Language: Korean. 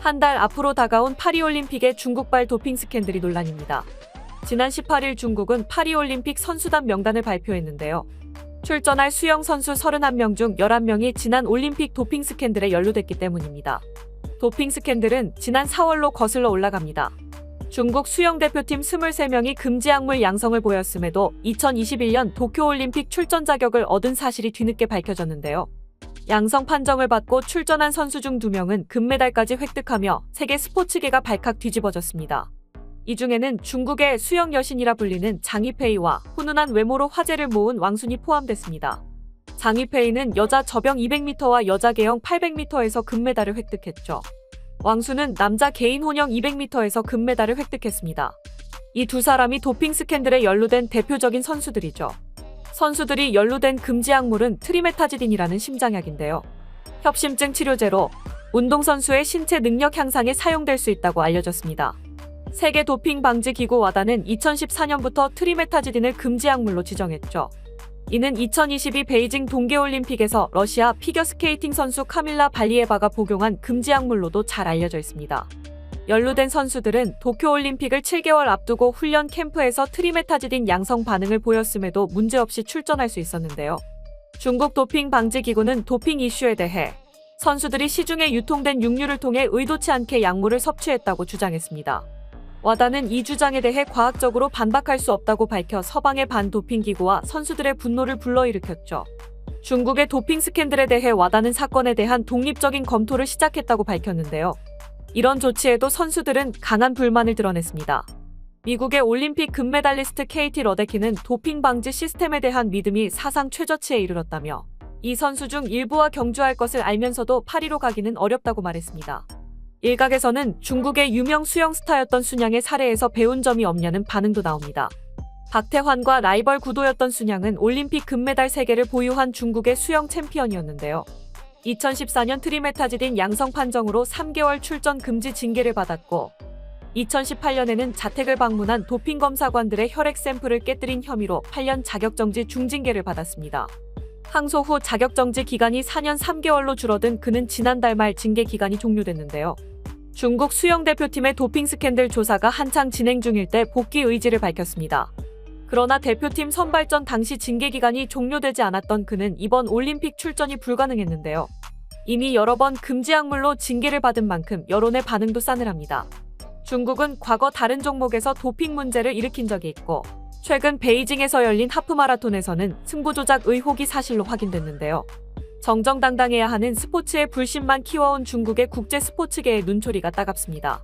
한 달 앞으로 다가온 파리올림픽의 중국발 도핑 스캔들이 논란입니다. 지난 18일 중국은 파리올림픽 선수단 명단을 발표했는데요. 출전할 수영 선수 31명 중 11명이 지난 올림픽 도핑 스캔들에 연루됐기 때문입니다. 도핑 스캔들은 지난 4월로 거슬러 올라갑니다. 중국 수영 대표팀 23명이 금지 약물 양성을 보였음에도 2021년 도쿄올림픽 출전 자격을 얻은 사실이 뒤늦게 밝혀졌는데요. 양성 판정을 받고 출전한 선수 중 2명은 금메달까지 획득하며 세계 스포츠계가 발칵 뒤집어졌습니다. 이 중에는 중국의 수영 여신이라 불리는 장이페이와 훈훈한 외모로 화제를 모은 왕순이 포함됐습니다. 장이페이는 여자 저병 200m와 여자 개영 800m에서 금메달을 획득했죠. 왕수는 남자 개인 혼영 200m에서 금메달을 획득했습니다. 이 두 사람이 도핑 스캔들에 연루된 대표적인 선수들이죠. 선수들이 연루된 금지 약물은 트리메타지딘이라는 심장약인데요. 협심증 치료제로 운동선수의 신체 능력 향상에 사용될 수 있다고 알려졌습니다. 세계 도핑 방지 기구 와다는 2014년부터 트리메타지딘을 금지 약물로 지정했죠. 이는 2022 베이징 동계올림픽에서 러시아 피겨스케이팅 선수 카밀라 발리에바가 복용한 금지 약물로도 잘 알려져 있습니다. 연루된 선수들은 도쿄올림픽을 7개월 앞두고 훈련 캠프에서 트리메타지딘 양성 반응을 보였음에도 문제없이 출전할 수 있었는데요. 중국 도핑 방지 기구는 도핑 이슈에 대해 선수들이 시중에 유통된 육류를 통해 의도치 않게 약물을 섭취했다고 주장했습니다. 와다는 이 주장에 대해 과학적으로 반박할 수 없다고 밝혀 서방의 반도핑 기구와 선수들의 분노를 불러일으켰죠. 중국의 도핑 스캔들에 대해 와다는 사건에 대한 독립적인 검토를 시작했다고 밝혔는데요. 이런 조치에도 선수들은 강한 불만을 드러냈습니다. 미국의 올림픽 금메달리스트 KT 러데키는 도핑 방지 시스템에 대한 믿음이 사상 최저치에 이르렀다며 이 선수 중 일부와 경주할 것을 알면서도 파리로 가기는 어렵다고 말했습니다. 일각에서는 중국의 유명 수영 스타였던 순양의 사례에서 배운 점이 없냐는 반응도 나옵니다. 박태환과 라이벌 구도였던 순양은 올림픽 금메달 3개를 보유한 중국의 수영 챔피언이었는데요. 2014년 트리메타지딘 양성 판정으로 3개월 출전 금지 징계를 받았고 2018년에는 자택을 방문한 도핑 검사관들의 혈액 샘플을 깨뜨린 혐의로 8년 자격정지 중징계를 받았습니다. 항소 후 자격정지 기간이 4년 3개월로 줄어든 그는 지난달 말 징계 기간이 종료됐는데요. 중국 수영 대표팀의 도핑 스캔들 조사가 한창 진행 중일 때 복귀 의지를 밝혔습니다. 그러나 대표팀 선발전 당시 징계 기간이 종료되지 않았던 그는 이번 올림픽 출전이 불가능했는데요. 이미 여러 번 금지 약물로 징계를 받은 만큼 여론의 반응도 싸늘합니다. 중국은 과거 다른 종목에서 도핑 문제를 일으킨 적이 있고 최근 베이징에서 열린 하프 마라톤에서는 승부 조작 의혹이 사실로 확인됐는데요. 정정당당해야 하는 스포츠의 불신만 키워온 중국의 국제 스포츠계의 눈초리가 따갑습니다.